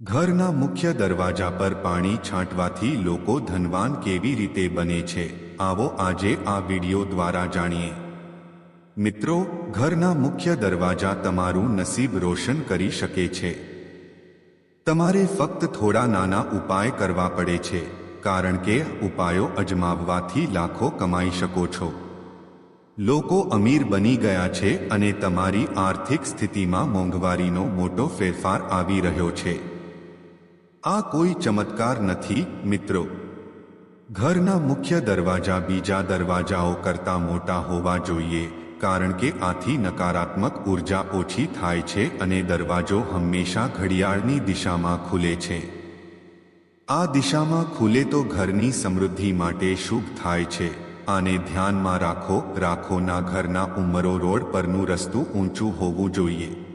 ઘરના મુખ્ય દરવાજા પર પાણી છાંટવાથી લોકો ધનવાન કેવી રીતે બને છે, આવો આજે આ વિડિયો દ્વારા જાણીએ. મિત્રો, ઘરના મુખ્ય દરવાજા તમારું નસીબ રોશન કરી શકે છે. તમારે ફક્ત થોડા નાના ઉપાય કરવા પડે છે, કારણ કે ઉપાયો અજમાવવાથી લાખો કમાઈ શકો છો. લોકો અમીર બની ગયા છે અને તમારી આર્થિક સ્થિતિમાં મોંઘવારીનો મોટો ફેરફાર આવી રહ્યો છે. આ કોઈ ચમત્કાર નથી, મિત્રો. ઘરના મુખ્ય દરવાજા બીજા દરવાજાઓ કરતાં મોટા હોવા જોઈએ, કારણ કે આથી નકારાત્મક ઊર્જા ઓછી થાય છે અને દરવાજો હંમેશા ઘડિયાળની દિશામાં ખુલે છે. આ દિશામાં ખુલે તો ઘરની સમૃદ્ધિ માટે શુભ થાય છે. આને ધ્યાનમાં રાખો, રાખોના ઘરના ઉંમરો રોડ પરનું રસ્તું ઊંચું હોવું જોઈએ.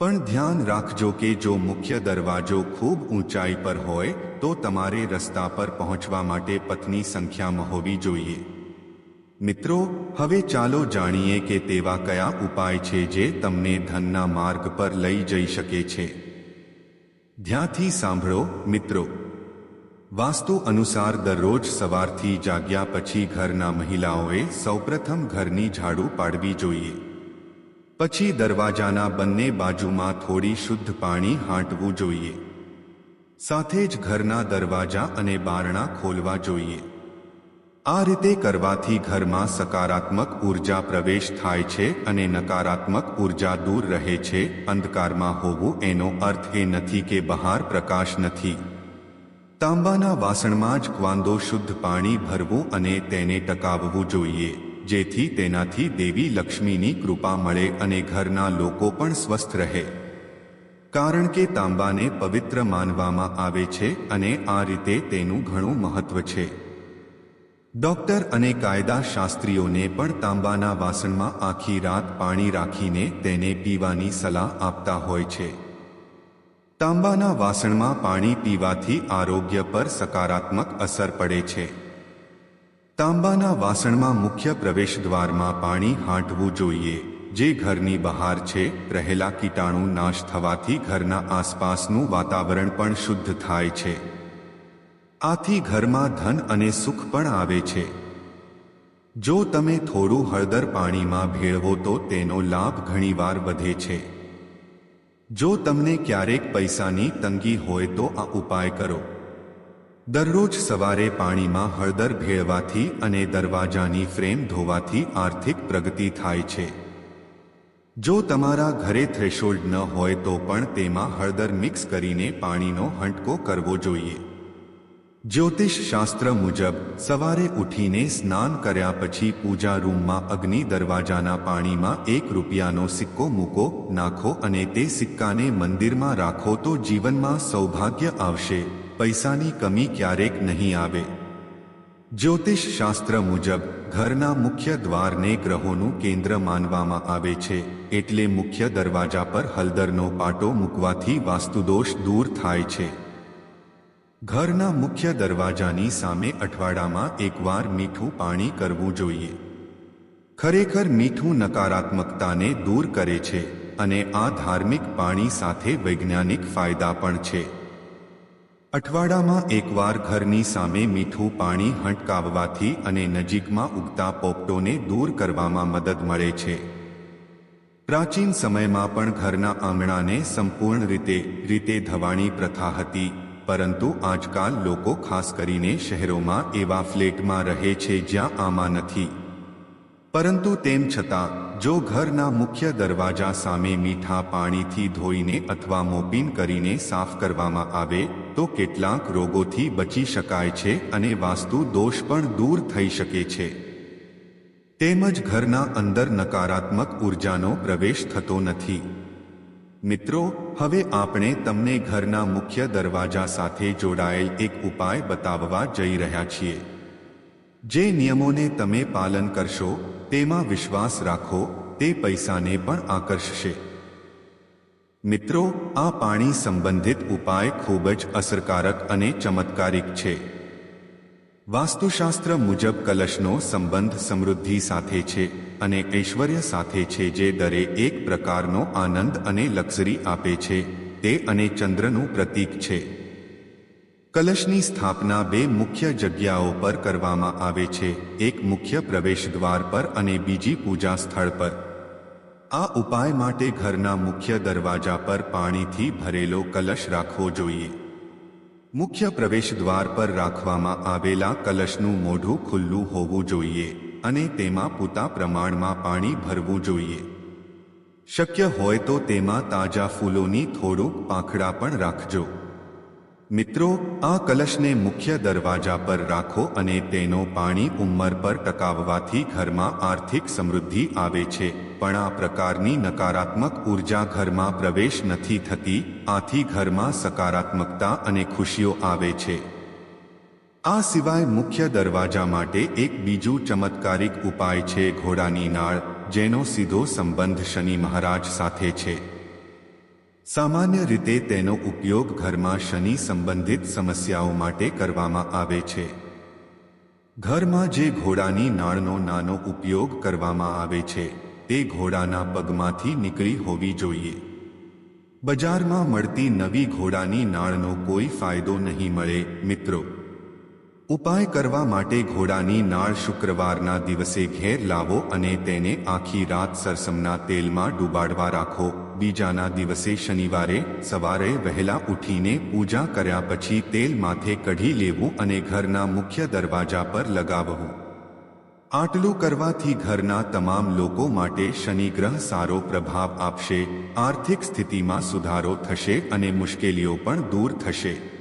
પણ ધ્યાન રાખજો કે જો મુખ્ય દરવાજો ખૂબ ઊંચાઈ પર હોય, તો તમારે રસ્તા પર પહોંચવા માટે પથની સંખ્યામાં હોવી જોઈએ. મિત્રો, હવે ચાલો જાણીએ કે તેવા કયા ઉપાય છે જે તમને ધનના માર્ગ પર લઈ જઈ શકે છે. ધ્યાથી સાંભળો, મિત્રો. વાસ્તુ અનુસાર દરરોજ સવારથી જાગ્યા પછી ઘરના મહિલાઓએ સૌપ્રથમ ઘરની ઝાડુ પાડવી જોઈએ. પછી દરવાજાના બંને બાજુમાં થોડી શુદ્ધ પાણી હાંટવું જોઈએ. સાથે જ ઘરના દરવાજા અને બારણા ખોલવા જોઈએ. આ રીતે કરવાથી ઘરમાં સકારાત્મક ઊર્જા પ્રવેશ થાય છે અને નકારાત્મક ઊર્જા દૂર રહે છે. અંધકારમાં હોવું એનો અર્થ એ નથી કે બહાર પ્રકાશ નથી. તાંબાના વાસણમાં જ ક્વાંદો શુદ્ધ પાણી ભરવું અને તેને ટકાવવું જોઈએ. જેથી તેનાથી દેવી લક્ષ્મીની કૃપા મળે અને ઘરના લોકો પણ સ્વસ્થ રહે. કારણ કે તાંબાને પવિત્ર માનવામાં આવે છે અને આ રીતે તેનું ઘણું મહત્વ છે. ડોક્ટર અને કાયદા શાસ્ત્રીઓને પણ તાંબાના વાસણમાં આખી રાત પાણી રાખીને તેને પીવાની સલાહ આપતા હોય છે. તાંબાના વાસણમાં પાણી પીવાથી આરોગ્ય પર સકારાત્મક અસર પડે છે. તાંબાના વાસણમાં મુખ્ય પ્રવેશદ્વારમાં પાણી હાંટવું જોઈએ. જે ઘરની બહાર છે, રહેલા કીટાણુ નાશ થવાથી ઘરના આસપાસનું વાતાવરણ પણ શુદ્ધ થાય છે. આથી ઘરમાં ધન અને સુખ પણ આવે છે. જો તમે થોડું હળદર પાણીમાં ભેળવો તો તેનો લાભ ઘણીવાર વધે છે. જો તમને ક્યારેક પૈસાની તંગી હોય તો આ ઉપાય કરો. દરરોજ સવારે પાણીમાં હળદર ભેળવાથી અને દરવાજાની ફ્રેમ ધોવાથી આર્થિક પ્રગતિ થાય છે. જો તમારા ઘરે થ્રેશોલ્ડ ન હોય તો પણ તેમાં હળદર મિક્સ કરીને પાણીનો હંટકો કરવો જોઈએ. જ્યોતિષ શાસ્ત્ર મુજબ, સવારે ઉઠીને સ્નાન કર્યા પછી પૂજા રૂમમાં અગ્નિ દરવાજાના પાણીમાં એક રૂપિયાનો સિક્કો મૂકો, નાખો અને તે સિક્કાને મંદિરમાં રાખો તો જીવનમાં સૌભાગ્ય આવશે. પૈસાની કમી ક્યારેક નહીં આવે. જ્યોતિષ શાસ્ત્ર મુજબ, ઘરના મુખ્ય દ્વારને ગ્રહોનું કેન્દ્ર માનવામાં આવે છે, એટલે મુખ્ય દરવાજા પર હલદરનો પાટો મૂકવાથી વાસ્તુદોષ દૂર થાય છે. ઘરના મુખ્ય દરવાજાની સામે અઠવાડામાં એકવાર મીઠું પાણી કરવું જોઈએ. ખરેખર મીઠું નકારાત્મકતાને દૂર કરે છે, અને આ ધાર્મિક પાણી સાથે વૈજ્ઞાનિક ફાયદા પણ છે. અઠવાડામાં એકવાર ઘરની સામે મીઠું પાણી હંટકાવવાથી અને નજીકમાં ઉગતા પોપટોને દૂર કરવામાં મદદ મળે છે. પ્રાચીન સમયમાં પણ ઘરના આંગણાને સંપૂર્ણ રીતે રીતે ધવાણી પ્રથા હતી, પરંતુ આજકાલ લોકો ખાસ કરીને શહેરોમાં એવા ફ્લેટમાં રહે છે જ્યાં આમાં નથી. પરંતુ તેમ છતાં, જો ઘરના મુખ્ય દરવાજા સામે મીઠા પાણીથી ધોઈને અથવા મોપીન કરીને સાફ કરવામાં આવે, તો કેટલાક રોગોથી બચી શકાય છે અને વાસ્તુ દોષ પણ દૂર થઈ શકે છે. તેમજ ઘરના અંદર નકારાત્મક ઉર્જાનો પ્રવેશ થતો નથી. મિત્રો, હવે આપણે તમને ઘરના મુખ્ય દરવાજા સાથે જોડાયેલ એક ઉપાય બતાવવા જઈ રહ્યા છીએ. જે નિયમોને તમે પાલન કરશો, તેમાં વિશ્વાસ રાખો, તે પૈસાને પણ આકર્ષશે. મિત્રો, આ પાણી સંબંધિત ઉપાય ખૂબ જ અસરકારક અને ચમત્કારિક છે. વાસ્તુશાસ્ત્ર મુજબ કલશનો સંબંધ સમૃદ્ધિ સાથે છે અને ઐશ્વર્ય સાથે છે જે દરે એક પ્રકારનો આનંદ અને લક્ઝરી આપે છે, તે અને ચંદ્રનું પ્રતીક છે. કલશની સ્થાપના બે મુખ્ય જગ્યાઓ પર કરવામાં આવે છે, એક મુખ્ય પ્રવેશ દ્વાર પર અને બીજી પૂજા સ્થળ પર. આ ઉપાય માટે ઘરના મુખ્ય દરવાજા પર પાણીથી ભરેલો કલશ રાખવો જોઈએ. મુખ્ય પ્રવેશ દ્વાર પર રાખવામાં આવેલા કલશનું મોઢું ખુલ્લું હોવું જોઈએ અને તેમાં પૂતા પ્રમાણમાં પાણી ભરવું જોઈએ. શક્ય હોય તો તેમાં તાજા ફૂલોની થોડુંક પાંખડા પણ રાખજો. મિત્રો, આ કલશને મુખ્ય દરવાજા પર રાખો અને તેનો પાણી ઉંમર પર ટકાવવાથી ઘરમાં આર્થિક સમૃદ્ધિ આવે છે. પણ આ પ્રકારની નકારાત્મક ઊર્જા ઘરમાં પ્રવેશ નથી થતી, આથી ઘરમાં સકારાત્મકતા અને ખુશીઓ આવે છે. આ સિવાય મુખ્ય દરવાજા માટે એક બીજું ચમત્કારિક ઉપાય છે ઘોડાની નાળ, જેનો સીધો સંબંધ શનિ મહારાજ સાથે છે. સામાન્ય રીતે તેનો ઉપયોગ ઘરમાં શનિ સંબંધિત સમસ્યાઓ માટે કરવામાં આવે છે. ઘરમાં જે ઘોડાની નાળનો નાનો ઉપયોગ કરવામાં આવે છે, તે ઘોડાના પગમાંથી નીકળી હોવી જોઈએ. બજારમાં મળતી નવી ઘોડાની નાળનો કોઈ ફાયદો નહીં મળે, મિત્રો. ઉપાય કરવા માટે ઘોડાની નાળ શુક્રવારના દિવસે ઘેર લાવો અને તેને આખી રાત સરસમના તેલમાં ડૂબાડવા રાખો. બીજાના દિવસે શનિવારે સવારે વહેલા ઉઠીને પૂજા કર્યા પછી તેલ માથે કઢી લેવું અને ઘરના મુખ્ય દરવાજા પર લગાવવું. આટલું કરવાથી ઘરના તમામ લોકો માટે શનિગ્રહ સારો પ્રભાવ આપશે. આર્થિક સ્થિતિમાં સુધારો થશે અને મુશ્કેલીઓ પણ દૂર થશે.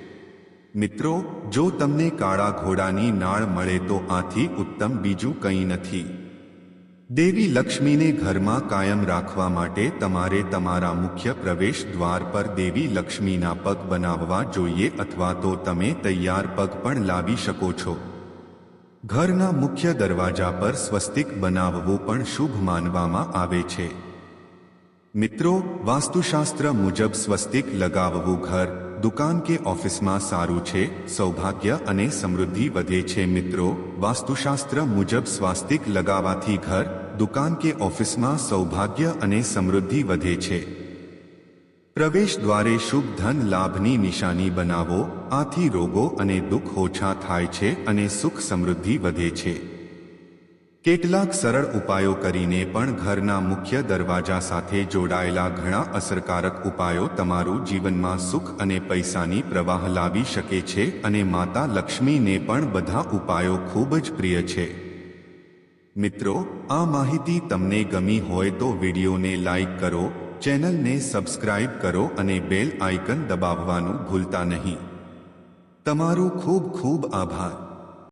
મિત્રો, જો તમને કાળા ઘોડાની નાળ મળે તો આથી ઉત્તમ બીજું કંઈ નથી. દેવી લક્ષ્મીને ઘરમાં કાયમ રાખવા માટે તમારે તમારા મુખ્ય પ્રવેશ દ્વાર પર દેવી લક્ષ્મીના પગ બનાવવા જોઈએ અથવા તો તમે તૈયાર પગ પણ લાવી શકો છો. ઘરના મુખ્ય દરવાજા પર સ્વસ્તિક બનાવવું પણ શુભ માનવામાં આવે છે. મિત્રો, વાસ્તુશાસ્ત્ર મુજબ સ્વસ્તિક લગાવવું ઘર દુકાન કે ઓફિસમાં સારું છે, સૌભાગ્ય અને સમૃદ્ધિ વધે છે મિત્રો. વાસ્તુશાસ્ત્ર મુજબ સ્વાસ્તિક લગાવવાથી ઘર, દુકાન કે ઓફિસમાં સૌભાગ્ય અને સમૃદ્ધિ વધે છે. પ્રવેશ દ્વારે શુભ ધન લાભની નિશાની બનાવો, આથી રોગો અને દુઃખ ઓછા થાય છે અને સુખ સમૃદ્ધિ વધે છે. કેટલાક સરળ ઉપાયો કરીને પણ ઘરના મુખ્ય દરવાજા સાથે જોડાયેલા ઘણા અસરકારક ઉપાયો તમારું જીવનમાં સુખ અને પૈસાની પ્રવાહ લાવી શકે છે અને માતા લક્ષ્મીને પણ બધા ઉપાયો ખૂબ જ પ્રિય છે. મિત્રો, આ માહિતી તમને ગમી હોય તો વિડીયોને લાઇક કરો, ચેનલને સબસ્ક્રાઇબ કરો અને બેલ આઇકન દબાવવાનું ભૂલતા નહીં. તમારું ખૂબ ખૂબ આભાર.